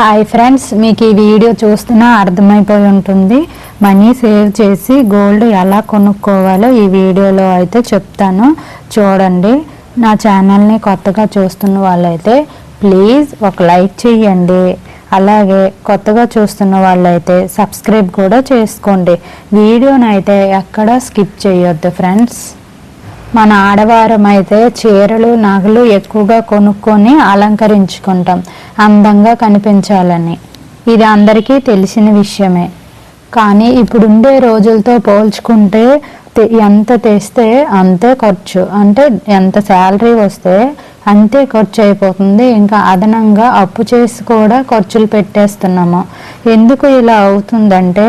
Hi friends మీకు ఈ video చూస్తున్నా అర్థమైపోయి ఉంటుంది. మనీ సేవ్ చేసి గోల్డ్ ఎలా కొనుక్కోవాలో ఈ వీడియోలో అయితే చెప్తాను. చూడండి నా ఛానల్ని కొత్తగా చూస్తున్న వాళ్ళైతే ప్లీజ్ ఒక లైక్ చేయండి అలాగే కొత్తగా చూస్తున్న వాళ్ళైతే సబ్స్క్రైబ్ కూడా చేసుకోండి. వీడియోని అయితే ఎక్కడ స్కిప్ చేయొద్దు ఫ్రెండ్స్ మన ఆడవారం అయితే చీరలు నగలు ఎక్కువగా కొనుక్కొని అలంకరించుకుంటాం. అందంగా కనిపించాలని. ఇది అందరికీ తెలిసిన విషయమే. కానీ ఇప్పుడుండే రోజులతో పోల్చుకుంటే ఎంత తెస్తే అంతే ఖర్చు. అంటే ఎంత శాలరీ వస్తే అంతే ఖర్చు అయిపోతుంది ఇంకా అదనంగా అప్పు చేసి కూడా ఖర్చులు పెట్టేస్తున్నాము. ఎందుకు ఇలా అవుతుందంటే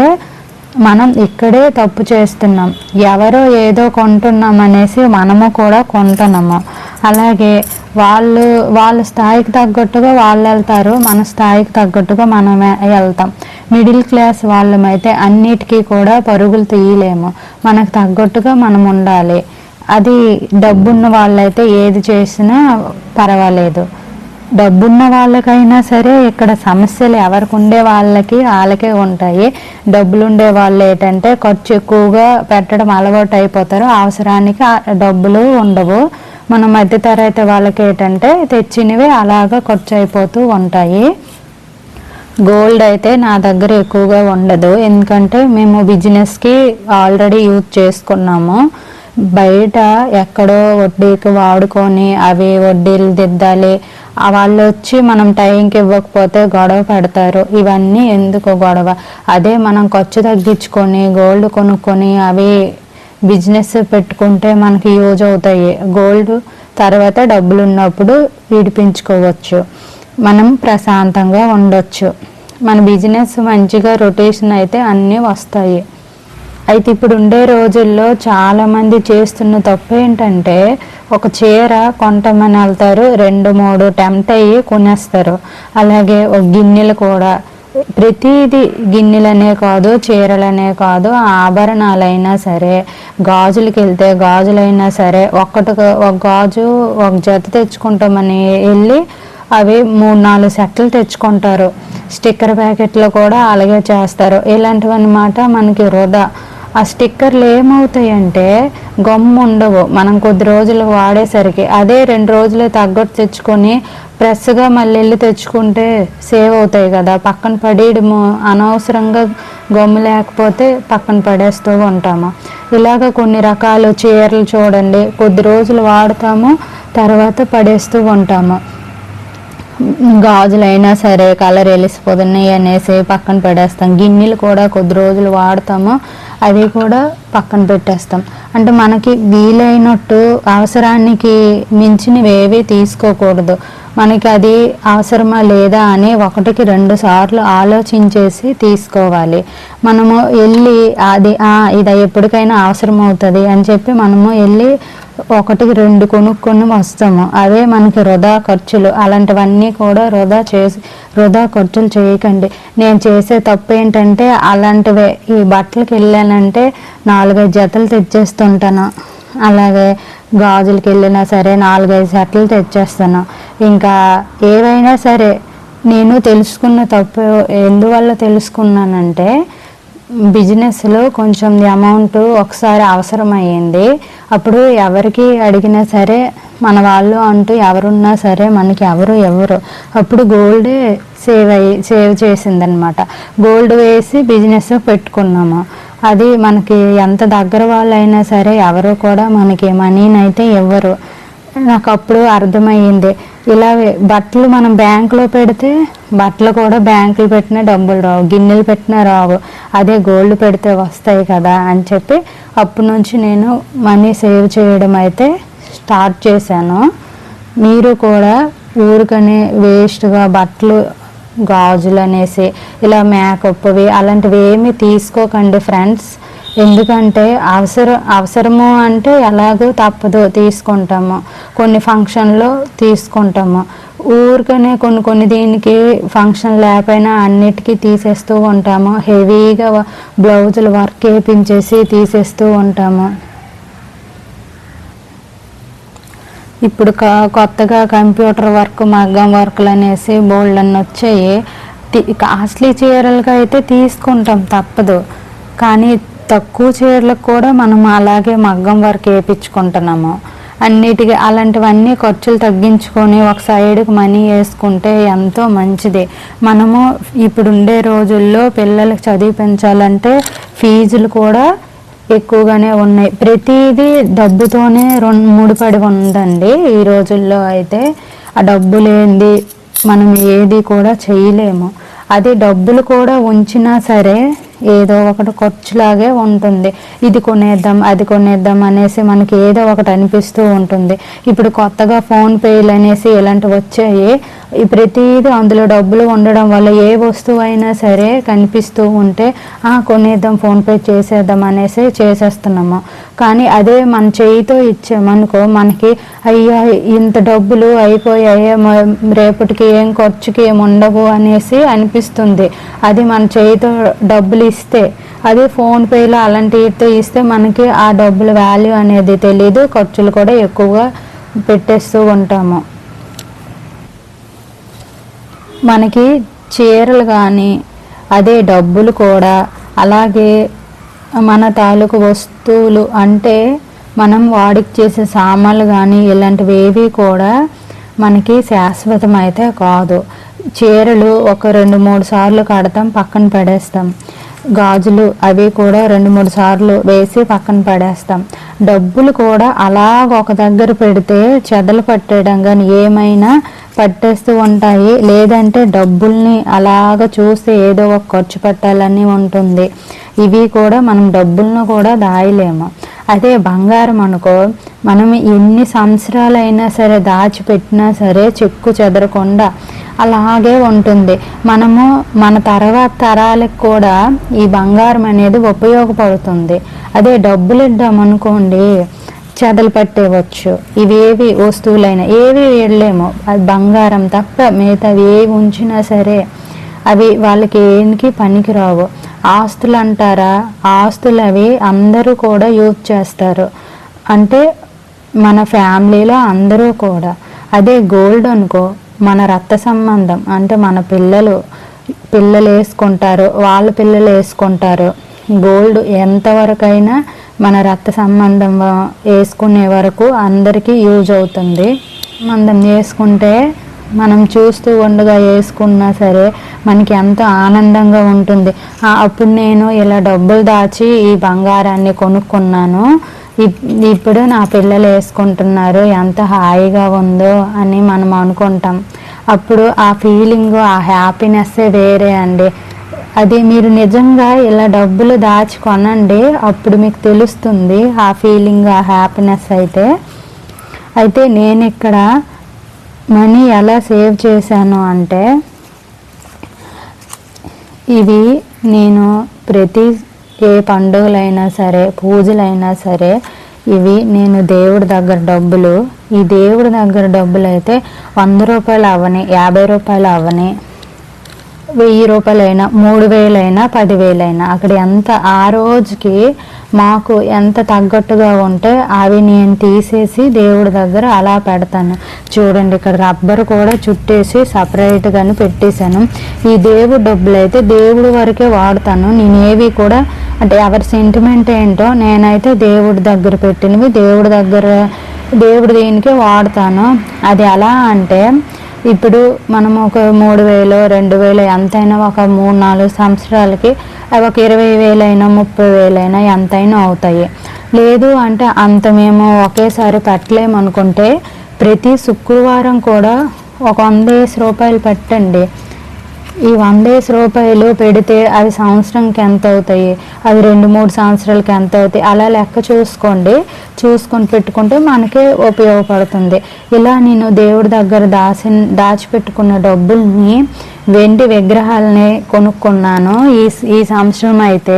మనం ఇక్కడే తప్పు చేస్తున్నాం. ఎవరో ఏదో కొంటున్నాం అనేసి మనము కూడా కొంటున్నాము. అలాగే వాళ్ళు వాళ్ళ స్థాయికి తగ్గట్టుగా వాళ్ళు వెళ్తారు మన స్థాయికి తగ్గట్టుగా మనం వెళ్తాం. మిడిల్ క్లాస్ వాళ్ళమైతే అన్నిటికీ కూడా పరుగులు తీయలేము. మనకు తగ్గట్టుగా మనం ఉండాలి. అది డబ్బున్న వాళ్ళైతే ఏది చేసినా పర్వాలేదు. డబ్బున్న వాళ్ళకైనా సరే ఇక్కడ సమస్యలు ఎవరికి ఉండే వాళ్ళకి వాళ్ళకే ఉంటాయి. డబ్బులు ఉండే వాళ్ళు ఏంటంటే ఖర్చు ఎక్కువగా పెట్టడం అలవాటు అయిపోతారు. అవసరానికి డబ్బులు ఉండవు. మన మధ్యతరగతి వాళ్ళకి ఏంటంటే తెచ్చినవి అలాగా ఖర్చు అయిపోతూ ఉంటాయి. గోల్డ్ అయితే నా దగ్గర ఎక్కువగా ఉండదు. ఎందుకంటే మేము బిజినెస్కి ఆల్రెడీ యూజ్ చేసుకున్నాము. బయట ఎక్కడో వడ్డీకి వాడుకొని అవి వడ్డీలు దిద్దాలి. వాళ్ళు వచ్చి మనం టైంకి ఇవ్వకపోతే గొడవ పెడతారు. ఇవన్నీ ఎందుకు గొడవ. అదే మనం ఖర్చు తగ్గించుకొని గోల్డ్ కొనుక్కొని అవి బిజినెస్ పెట్టుకుంటే మనకి యూజ్ అవుతాయి. గోల్డ్ తర్వాత డబ్బులు ఉన్నప్పుడు విడిపించుకోవచ్చు. మనం ప్రశాంతంగా ఉండొచ్చు. మన బిజినెస్ మంచిగా రొటేషన్ అయితే అన్నీ వస్తాయి. అయితే ఇప్పుడు ఉండే రోజుల్లో చాలామంది చేస్తున్న తప్పు ఏంటంటే ఒక చీర కొంటమని వెళ్తారు రెండు మూడు టెంప్ట్ అయ్యి కొనేస్తారు. అలాగే ఒక గిన్నెలు కూడా. ప్రతిదీ గిన్నెలనే కాదు చీరలనే కాదు ఆభరణాలైనా సరే గాజులకి వెళ్తే గాజులైనా సరే ఒక్కటి ఒక గాజు ఒక జత తెచ్చుకుంటామని వెళ్ళి అవి మూడు నాలుగు సెట్లు తెచ్చుకుంటారు. స్టిక్కర్ ప్యాకెట్లు కూడా అలాగే చేస్తారు. ఇలాంటివన్నమాట మనకి వృధా. ఆ స్టిక్కర్లు ఏమవుతాయంటే గమ్ము ఉండవు మనం కొద్ది రోజులు వాడేసరికి అదే రెండు రోజులు తగ్గట్టు తెచ్చుకొని ఫ్రెష్గా మళ్ళీ వెళ్ళి తెచ్చుకుంటే సేవ్ అవుతాయి కదా. పక్కన పడేయడము అనవసరంగా గమ్ము లేకపోతే పక్కన పడేస్తూ ఉంటాము. ఇలాగ కొన్ని రకాల చీరలు చూడండి. కొద్ది రోజులు వాడతాము తర్వాత పడేస్తూ ఉంటాము. గాజులైనా సరే కలర్ వెలిసిపోతున్నాయి అనేసి పక్కన పడేస్తాం. గిన్నెలు కూడా కొద్ది రోజులు వాడతాము. అది కూడా పక్కన పెట్టేస్తాం. అంటే మనకి వీలైనట్టు అవసరానికి మించినవి ఏవి తీసుకోకూడదు. మనకి అది అవసరమా లేదా అని ఒకటికి రెండు సార్లు ఆలోచించేసి తీసుకోవాలి. మనము వెళ్ళి అది ఇది ఎప్పటికైనా అవసరం అవుతుంది అని చెప్పి మనము వెళ్ళి ఒకటికి రెండు కొనుక్కొని వస్తాము. అదే మనకి వృధా ఖర్చులు. అలాంటివన్నీ కూడా వృధా చేసి వృధా ఖర్చులు చేయకండి. నేను చేసే తప్పు ఏంటంటే అలాంటివే. ఈ బట్టలకి వెళ్ళానంటే నాలుగైదు జతలు తెచ్చేస్తుంటాను. అలాగే గాజులకి వెళ్ళినా సరే నాలుగైదు జతలు తెచ్చేస్తాను. ఇంకా ఏవైనా సరే నేను తెలుసుకున్న తప్పు ఎందువల్ల తెలుసుకున్నానంటే బిజినెస్లో కొంచెం అమౌంట్ ఒకసారి అవసరమయ్యింది. అప్పుడు ఎవరికి అడిగినా సరే మన వాళ్ళు అంటూ ఎవరున్నా సరే మనకి ఎవరు ఎవరు. అప్పుడు గోల్డే సేవ్ అయ్యి సేవ్ చేసిందనమాట. గోల్డ్ వేసి బిజినెస్ పెట్టుకున్నాము. అది మనకి ఎంత దగ్గర వాళ్ళైనా సరే ఎవరు కూడా మనకి మనీని అయితే ఇవ్వరు. నాకు అప్పుడు అర్థమయ్యింది. ఇలా బట్టలు మనం బ్యాంకులో పెడితే బట్టలు కూడా బ్యాంకులు పెట్టినా డబ్బులు రావు గిన్నెలు పెట్టినా రావు. అదే గోల్డ్ పెడితే వస్తాయి కదా అని చెప్పి అప్పటి నుంచి నేను మనీ సేవ్ చేయడం అయితే స్టార్ట్ చేశాను. మీరు కూడా ఊరికనే వేస్ట్గా బట్టలు గాజులు అనేసి ఇలా మేకప్వి అలాంటివి ఏమీ తీసుకోకండి ఫ్రెండ్స్. ఎందుకంటే అవసరం అవసరము అంటే ఎలాగో తప్పదు తీసుకుంటాము. కొన్ని ఫంక్షన్లో తీసుకుంటాము. ఊరికనే కొన్ని కొన్ని దీనికి ఫంక్షన్ లేకపోయినా అన్నిటికీ తీసేస్తూ ఉంటాము. హెవీగా బ్లౌజులు వర్క్ వేయించేసి తీసేస్తూ ఉంటాము. ఇప్పుడు క- కొత్తగా కంప్యూటర్ వర్క్ మగ్గం వర్క్లు అనేసి బోల్డ్ అన్ని వచ్చాయి కాస్ట్లీ చీరలుగా అయితే తీసుకుంటాం తప్పదు. కానీ తక్కువ చీరలకు కూడా మనం అలాగే మగ్గం వర్క్ వేయించుకుంటున్నాము. అన్నిటికీ అలాంటివన్నీ ఖర్చులు తగ్గించుకొని ఒక సైడ్కి మనీ వేసుకుంటే ఎంతో మంచిది. మనము ఇప్పుడు ఉండే రోజుల్లో పిల్లలకు చదివించాలంటే ఫీజులు కూడా ఎక్కువగానే ఉన్నాయి. ప్రతిదీ డబ్బుతోనే రెండు ముడిపడి ఉందండి ఈ రోజుల్లో అయితే. ఆ డబ్బు లేనిది మనం ఏది కూడా చేయలేము. అది డబ్బులు కూడా ఉంచినా సరే ఏదో ఒకటి ఖర్చులాగే ఉంటుంది. ఇది కొనేద్దాం అది కొనేద్దాం అనేసి మనకి ఏదో ఒకటి అనిపిస్తూ ఉంటుంది. ఇప్పుడు కొత్తగా ఫోన్ పేలు అనేసి ఇలాంటివి వచ్చాయి. ఈ ప్రతిదీ అందులో డబ్బులు ఉండడం వల్ల ఏ వస్తువు అయినా సరే కనిపిస్తూ ఉంటే "ఆ, కొనేద్దాం ఫోన్పే చేసేద్దాం అనేసి చేసేస్తున్నాము. కానీ అదే మన చేయితో ఇచ్చామనుకో మనకి అయ్యా ఇంత డబ్బులు అయిపోయాయో రేపటికి ఏం ఖర్చుకి ఏం ఉండవు అనేసి అనిపిస్తుంది. అది మన చేయితో డబ్బులు ఇస్తే అదే ఫోన్పేలో అలాంటితో ఇస్తే మనకి ఆ డబ్బుల వాల్యూ అనేది తెలియదు ఖర్చులు కూడా ఎక్కువగా పెట్టేస్తూ ఉంటాము. మనకి చీరలు కానీ అదే డబ్బులు కూడా అలాగే మన తాలూకు వస్తువులు అంటే మనం వాడికి చేసే సామాన్లు కానీ ఇలాంటివి ఏవి కూడా మనకి శాశ్వతం అయితే కాదు. చీరలు ఒక రెండు మూడు సార్లు కడతాం పక్కన పడేస్తాం. గాజులు అవి కూడా రెండు మూడు సార్లు వేసి పక్కన పడేస్తాం. డబ్బులు కూడా అలాగ ఒక దగ్గర పెడితే చెదలు పట్టేయడం కానీ ఏమైనా పట్టేస్తూ ఉంటాయి. లేదంటే డబ్బుల్ని అలాగ చూస్తే ఏదో ఒక ఖర్చు పెట్టాలని ఉంటుంది. ఇవి కూడా మనం డబ్బులను కూడా దాయలేము. అదే బంగారం అనుకో మనం ఎన్ని సంవత్సరాలైనా సరే దాచిపెట్టినా సరే చెక్కు చెదరకుండా అలాగే ఉంటుంది. మనము మన తర్వాత తరాలకు కూడా ఈ బంగారం అనేది ఉపయోగపడుతుంది. అదే డబ్బులు ఇద్దామనుకోండి చెదలు పట్టేవచ్చు. ఇవేవి వస్తువులైనా ఏవి వెళ్ళలేము. అది బంగారం తప్ప మిగతావి ఏవి ఉంచినా సరే అవి వాళ్ళకి ఏనికి పనికిరావు. ఆస్తులు అంటారా? ఆస్తులు అవి అందరూ కూడా యూజ్ చేస్తారు. అంటే మన ఫ్యామిలీలో అందరూ కూడా. అదే గోల్డ్ అనుకో మన రక్త సంబంధం అంటే మన పిల్లలు పిల్లలు వేసుకుంటారు వాళ్ళ పిల్లలు వేసుకుంటారు గోల్డ్ ఎంతవరకైనా మన రక్త సంబంధం వేసుకునే వరకు అందరికీ యూజ్ అవుతుంది. మందం వేసుకుంటే మనం చూస్తూ ఉండగా వేసుకున్నా సరే మనకి ఎంతో ఆనందంగా ఉంటుంది. అప్పుడు నేను ఇలా డబ్బులు దాచి ఈ బంగారాన్ని కొనుక్కున్నాను. ఇప్పుడు నా పిల్లలు వేసుకుంటున్నారు ఎంత హాయిగా ఉందో అని మనం అనుకుంటాం. అప్పుడు ఆ ఫీలింగ్ ఆ హ్యాపీనెస్సే వేరే అండి. అది మీరు నిజంగా ఇలా డబ్బులు దాచుకొనండి అప్పుడు మీకు తెలుస్తుంది ఆ ఫీలింగ్ ఆ హ్యాపీనెస్ అయితే. అయితే నేను ఇక్కడ మనీ ఎలా సేవ్ చేశాను అంటే ఇవి నేను ప్రతి ఏ పండుగలైనా సరే పూజలైనా సరే ఇవి నేను దేవుడి దగ్గర డబ్బులు ఈ దేవుడి దగ్గర డబ్బులు అయితే వంద రూపాయలు అవని యాభై రూపాయలు అవని వెయ్యి రూపాయలైనా మూడు వేలైనా పదివేలైనా. అక్కడ ఎంత ఆ రోజుకి మాకు ఎంత తగ్గట్టుగా ఉంటే అవి నేను తీసేసి దేవుడి దగ్గర అలా పెడతాను. చూడండి ఇక్కడ రబ్బర్ కూడా చుట్టేసి సపరేట్గాను పెట్టేశాను. ఈ దేవుడు డబ్బులు అయితే దేవుడి వరకే వాడతాను. నేనేవి కూడా అంటే ఎవరి సెంటిమెంట్ ఏంటో నేనైతే దేవుడి దగ్గర పెట్టినవి దేవుడి దగ్గర దేవుడి దేనికే వాడతాను. అది ఎలా అంటే ఇప్పుడు మనం ఒక మూడు వేలు రెండు వేలు ఎంతైనా ఒక మూడు నాలుగు సంవత్సరాలకి అవి ఒక ఇరవై వేలైనా ముప్పై వేలైనా ఎంతైనా అవుతాయి. లేదు అంటే అంత మేము ఒకేసారి పెట్టలేము అనుకుంటే ప్రతి శుక్రవారం కూడా ఒక వంద వేసి రూపాయలు పెట్టండి. ఈ వంద వేసి రూపాయలు పెడితే అవి సంవత్సరంకి ఎంత అవుతాయి? అవి రెండు మూడు సంవత్సరాలకి ఎంత అవుతాయి? అలా లెక్క చూసుకోండి. చూసుకొని పెట్టుకుంటే మనకే ఉపయోగపడుతుంది. ఇలా నేను దేవుడి దగ్గర దాచి దాచిపెట్టుకున్న డబ్బుల్ని వెండి విగ్రహాలని కొనుక్కున్నాను. ఈ ఈ సంవత్సరం అయితే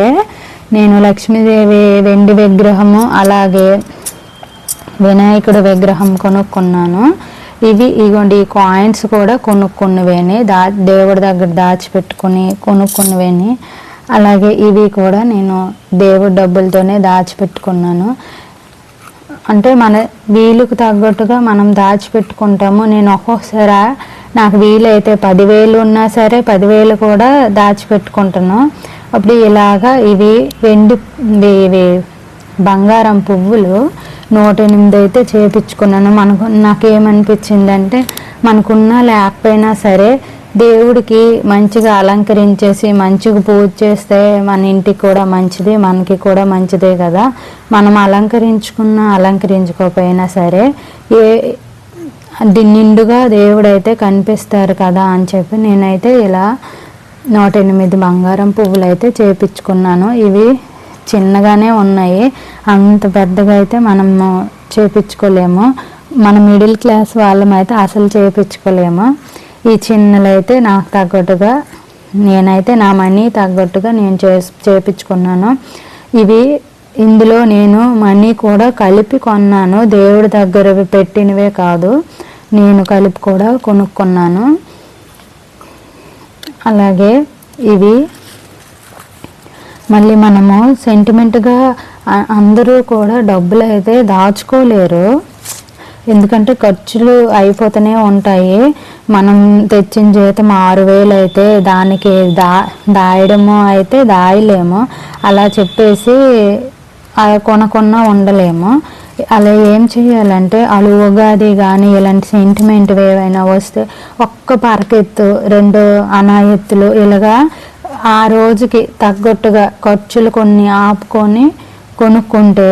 నేను లక్ష్మీదేవి వెండి విగ్రహము అలాగే వినాయకుడి విగ్రహం కొనుక్కున్నాను. ఇవి ఇగోండి ఈ కాయిన్స్ కూడా కొనుక్కున్నవేని దా దేవుడి దగ్గర దాచిపెట్టుకుని కొనుక్కున్నవేని. అలాగే ఇవి కూడా నేను దేవుడి డబ్బులతోనే దాచిపెట్టుకున్నాను. అంటే మన వీలుకు తగ్గట్టుగా మనం దాచిపెట్టుకుంటాము. నేను ఒక్కొక్కసారి నాకు వీలైతే పదివేలు ఉన్నా సరే పదివేలు కూడా దాచిపెట్టుకుంటాను. అప్పుడు ఇలాగా ఇవి వెండి ఇవి బంగారం పువ్వులు నూట ఎనిమిది అయితే చేపించుకున్నాను. మనకు నాకేమనిపించిందంటే మనకున్నా లేకపోయినా సరే దేవుడికి మంచిగా అలంకరించేసి మంచిగా పూజ చేస్తే మన ఇంటికి కూడా మంచిది మనకి కూడా మంచిదే కదా. మనం అలంకరించుకున్నా అలంకరించుకోకపోయినా సరే ఏ నిండుగా దేవుడైతే కనిపిస్తారు కదా అని చెప్పి నేనైతే ఇలా నూట ఎనిమిది బంగారం పువ్వులు అయితే చేపించుకున్నాను. ఇవి చిన్నగానే ఉన్నాయి. అంత పెద్దగా అయితే మనము చేపించుకోలేము. మన మిడిల్ క్లాస్ వాళ్ళమైతే అసలు చేపించుకోలేము. ఈ చిన్నలు అయితే నాకు తగ్గట్టుగా నేనైతే నా మనీ తగ్గట్టుగా నేను చే చేపించుకున్నాను. ఇవి ఇందులో నేను మనీ కూడా కలిపి కొన్నాను. దేవుడి దగ్గర పెట్టినవే కాదు నేను కలిపి కూడా కొనుక్కున్నాను. అలాగే ఇవి మళ్ళీ మనము సెంటిమెంట్గా అందరూ కూడా డబ్బులు అయితే దాచుకోలేరు. ఎందుకంటే ఖర్చులు అయిపోతూనే ఉంటాయి. మనం తెచ్చిన జీతం ఆరు వేలు అయితే దానికి దా దాయడము అయితే దాయలేము. అలా చెప్పేసి కొనకుండా ఉండలేము. అలా ఏం చేయాలంటే అలు ఉగాది కానీ ఇలాంటి సెంటిమెంట్ ఏవైనా వస్తే ఒక్క పరకెత్తు రెండు అనాయత్తులు ఇలాగా ఆ రోజుకి తగ్గట్టుగా ఖర్చులు కొన్ని ఆపుకొని కొనుక్కుంటే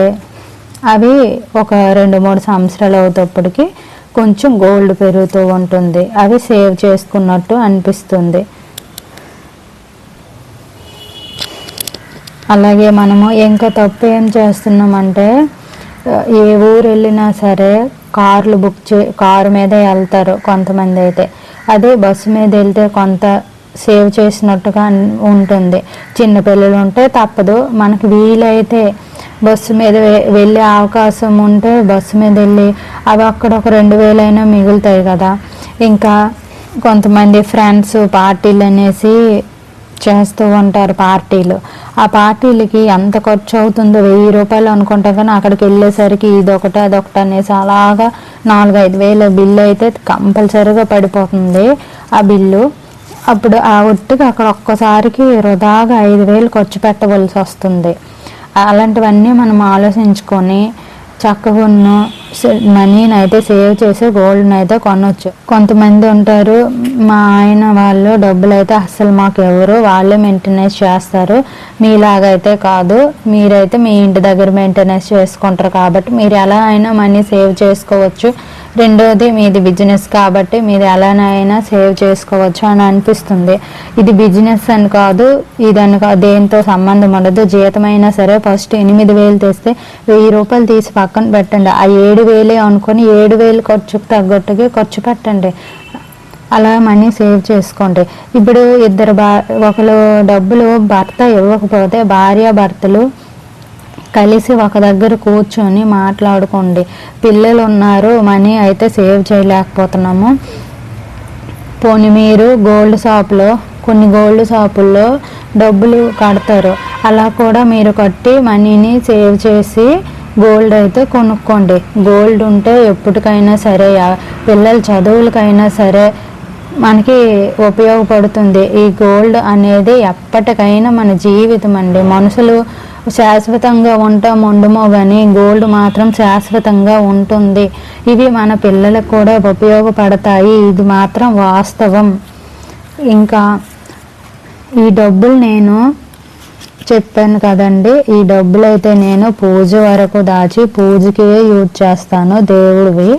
అవి ఒక రెండు మూడు సంవత్సరాలు అవుతప్పటికి కొంచెం గోల్డ్ పెరుగుతూ ఉంటుంది. అవి సేవ్ చేసుకున్నట్టు అనిపిస్తుంది. అలాగే మనము ఇంకా తప్పు ఏం చేస్తున్నామంటే ఏ ఊరు వెళ్ళినా సరే కార్లు బుక్ చే కారు మీదే వెళ్తారు కొంతమంది అయితే. అదే బస్సు మీద వెళ్తే కొంత సేవ్ చేసినట్టుగా ఉంటుంది. చిన్నపిల్లలు ఉంటే తప్పదు. మనకి వీలైతే బస్సు మీద వెళ్ళే అవకాశం ఉంటే బస్సు మీద వెళ్ళి అవి అక్కడ ఒక రెండు వేలైనా మిగులుతాయి కదా. ఇంకా కొంతమంది ఫ్రెండ్స్ పార్టీలు అనేసి చేస్తూ ఉంటారు పార్టీలు. ఆ పార్టీలకి ఎంత ఖర్చు అవుతుందో వెయ్యి రూపాయలు అనుకుంటాం కానీ అక్కడికి వెళ్ళేసరికి ఇదొకటి అదొకటి అనేసి అలాగా నాలుగు ఐదు వేల బిల్లు అయితే కంపల్సరీగా పడిపోతుంది ఆ బిల్లు. అప్పుడు ఆ ఒట్టుగా అక్కడ ఒక్కసారికి వృధాగా ఐదు వేలు ఖర్చు పెట్టవలసి వస్తుంది. అలాంటివన్నీ మనం ఆలోచించుకొని చక్కగా ఉన్న మనీని అయితే సేవ్ చేసి గోల్డ్ని అయితే కొనవచ్చు కొంతమంది ఉంటారు మా ఆయన వాళ్ళు డబ్బులు అయితే అస్సలు మాకు ఎవరు వాళ్ళే మెయింటెనెన్స్ చేస్తారు. మీలాగైతే కాదు మీరైతే మీ ఇంటి దగ్గర మెయింటెనెన్స్ చేసుకుంటారు కాబట్టి మీరు ఎలా అయినా మనీ సేవ్ చేసుకోవచ్చు. రెండోది మీది బిజినెస్ కాబట్టి మీరు ఎలానైనా సేవ్ చేసుకోవచ్చు అని అనిపిస్తుంది. ఇది బిజినెస్ అని కాదు ఇదని దేంతో సంబంధం ఉండదు. జీతమైనా సరే ఫస్ట్ ఎనిమిది వేలు తెస్తే వెయ్యి రూపాయలు తీసి పక్కన పెట్టండి. ఆ ఏడు వేలే అనుకొని ఏడు వేలు ఖర్చుకు తగ్గట్టుగా ఖర్చు పెట్టండి. అలా మనీ సేవ్ చేసుకోండి. ఇప్పుడు ఇద్దరు బా ఒకరు డబ్బులు భర్త ఇవ్వకపోతే భార్య భర్తలు కలిసి ఒక దగ్గర కూర్చొని మాట్లాడుకోండి. పిల్లలు ఉన్నారు మనీ అయితే సేవ్ చేయలేకపోతున్నాము. పోనీ మీరు గోల్డ్ షాప్లో కొన్ని గోల్డ్ షాపుల్లో డబ్బులు కడతారు. అలా కూడా మీరు కట్టి మనీని సేవ్ చేసి గోల్డ్ అయితే కొనుక్కోండి. గోల్డ్ ఉంటే ఎప్పటికైనా సరే పిల్లల చదువులకైనా సరే మనకి ఉపయోగపడుతుంది. ఈ గోల్డ్ అనేది ఎప్పటికైనా మన జీవితం అండి. మనుషులు శాశ్వతంగా ఉంటాం ఉండమో కానీ గోల్డ్ మాత్రం శాశ్వతంగా ఉంటుంది. ఇవి మన పిల్లలకు కూడా ఉపయోగపడతాయి. ఇది మాత్రం వాస్తవం. ఇంకా ఈ డబ్బులు నేను చెప్పాను కదండి. ఈ డబ్బులు అయితే నేను పూజ వరకు దాచి పూజకి యూజ్ చేస్తాను దేవుడివి.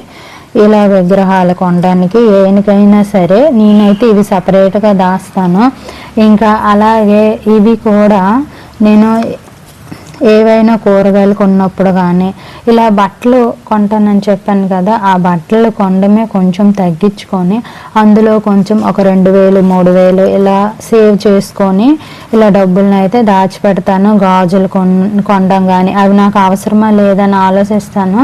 ఇలా విగ్రహాలు కొనడానికి ఏనికైనా సరే నేనైతే ఇవి సపరేట్గా దాస్తాను. ఇంకా అలాగే ఇవి కూడా నేను ఏవైనా కూరగాయలు కొన్నప్పుడు కానీ ఇలా బట్టలు కొంటానని చెప్పాను కదా ఆ బట్టలు కొనడమే కొంచెం తగ్గించుకొని అందులో కొంచెం ఒక రెండు వేలు మూడు వేలు ఇలా సేవ్ చేసుకొని ఇలా డబ్బులను అయితే దాచిపెడతాను. గాజులు కొన్ కొనడం కానీ అవి నాకు అవసరమా లేదని ఆలోచిస్తాను.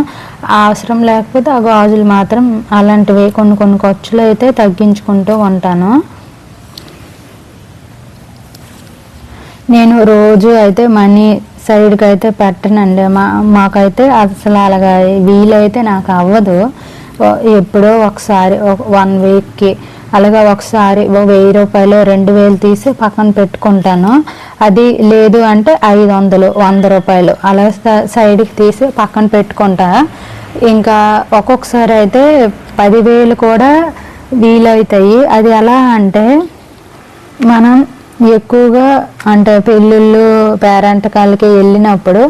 అవసరం లేకపోతే ఆ గాజులు మాత్రం అలాంటివి కొన్ని కొన్ని ఖర్చులు అయితే తగ్గించుకుంటూ ఉంటాను. నేను రోజు అయితే మనీ సైడ్కి అయితే పెట్టనండి. మా మాకైతే అసలు అలాగా వీలైతే నాకు అవ్వదు. ఎప్పుడో ఒకసారి వన్ వీక్కి అలాగా ఒకసారి వెయ్యి రూపాయలు రెండు వేలు తీసి పక్కన పెట్టుకుంటాను. అది లేదు అంటే ఐదు వందలు వంద రూపాయలు అలా సైడ్కి తీసి పక్కన పెట్టుకుంటా. ఇంకా ఒక్కొక్కసారి అయితే పదివేలు కూడా వీలవుతాయి అది ఎలా అంటే మనం ఎక్కువగా అంటే పెళ్ళిళ్ళు పేరంటకాలకి వెళ్ళినప్పుడు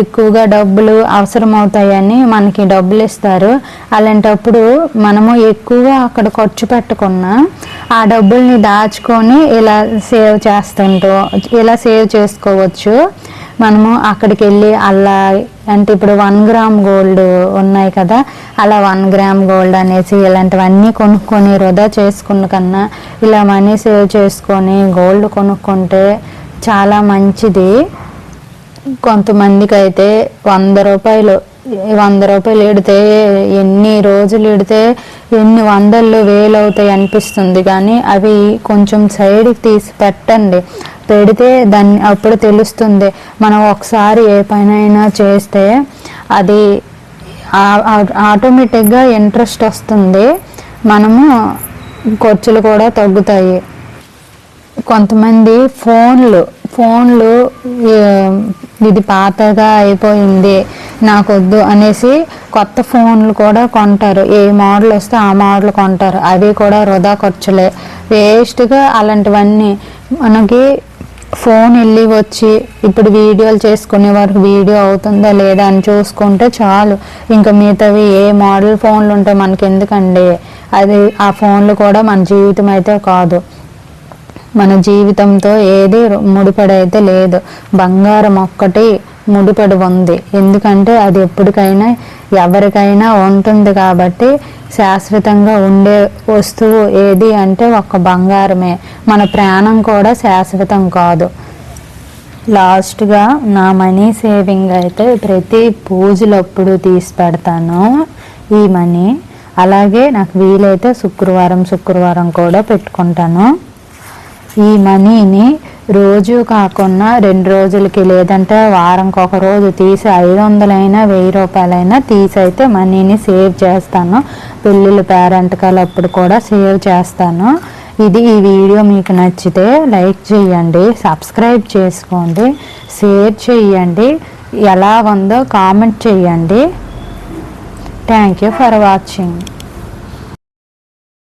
ఎక్కువగా డబ్బులు అవసరం అవుతాయని మనకి డబ్బులు ఇస్తారు అలాంటప్పుడు మనము ఎక్కువగా అక్కడ ఖర్చు పెట్టకుండా ఆ డబ్బుల్ని దాచుకొని ఇలా సేవ్ చేస్తుంటూ ఇలా సేవ్ చేసుకోవచ్చు. మనము అక్కడికి వెళ్ళి అలా అంటే ఇప్పుడు వన్ గ్రామ్ గోల్డ్ ఉన్నాయి కదా అలా వన్ గ్రామ్ గోల్డ్ అనేసి ఇలాంటివన్నీ కొనుక్కొని వృధా చేసుకున్న కన్నా ఇలా మనీ సేవ్ చేసుకొని గోల్డ్ కొనుక్కుంటే చాలా మంచిది. కొంతమందికి అయితే వంద రూపాయలు వంద రూపాయలు ఎడితే ఎన్ని రోజులు ఎడితే ఎన్ని వందల్లో వేలు అవుతాయి అనిపిస్తుంది. కానీ అవి కొంచెం సైడ్కి తీసి పెట్టండి. పెడితే దాన్ని అప్పుడు తెలుస్తుంది. మనం ఒకసారి ఏ పనైనా చేస్తే అది ఆటోమేటిక్గా ఇంట్రెస్ట్ వస్తుంది. మనము ఖర్చులు కూడా తగ్గుతాయి. కొంతమంది ఫోన్లు ఫోన్లు ఇది పాతగా అయిపోయింది నాకొద్దు అనేసి కొత్త ఫోన్లు కూడా కొంటారు. ఏ మోడల్ వస్తే ఆ మోడల్ కొంటారు. అవి కూడా వృధా ఖర్చులే. వేస్ట్గా అలాంటివన్నీ మనకి ఫోన్ వెళ్ళి వచ్చి ఇప్పుడు వీడియోలు చేసుకునే వరకు వీడియో అవుతుందా లేదా అని చూసుకుంటే చాలు. ఇంకా మిగతావి ఏ మోడల్ ఫోన్లు ఉంటాయి మనకి ఎందుకండి అది ఆ ఫోన్లు కూడా మన జీవితం అయితే కాదు. మన జీవితంతో ఏది ముడిపడైతే లేదు. బంగారం ఒక్కటి ముడిపడి ఉంది. ఎందుకంటే అది ఎప్పటికైనా ఎవరికైనా ఉంటుంది కాబట్టి శాశ్వతంగా ఉండే వస్తువు ఏది అంటే ఒక్క బంగారమే. మన ప్రాణం కూడా శాశ్వతం కాదు. లాస్ట్గా నా మనీ సేవింగ్ అయితే ప్రతి పూజలప్పుడు తీసి పెడతాను ఈ మనీ. అలాగే నాకు వీలైతే శుక్రవారం శుక్రవారం కూడా పెట్టుకుంటాను. ఈ మనీని రోజు కాకుండా రెండు రోజులకి లేదంటే వారంకి ఒక రోజు తీసి ఐదు వందలైనా వెయ్యి రూపాయలైనా తీసి అయితే మనీని సేవ్ చేస్తాను. పెళ్ళిళ్ళు పేరెంట్ అప్పుడు కూడా సేవ్ చేస్తాను. ఇది ఈ వీడియో మీకు నచ్చితే లైక్ చేయండి సబ్స్క్రైబ్ చేసుకోండి షేర్ చేయండి ఎలా ఉందో కామెంట్ చేయండి. Thank you for watching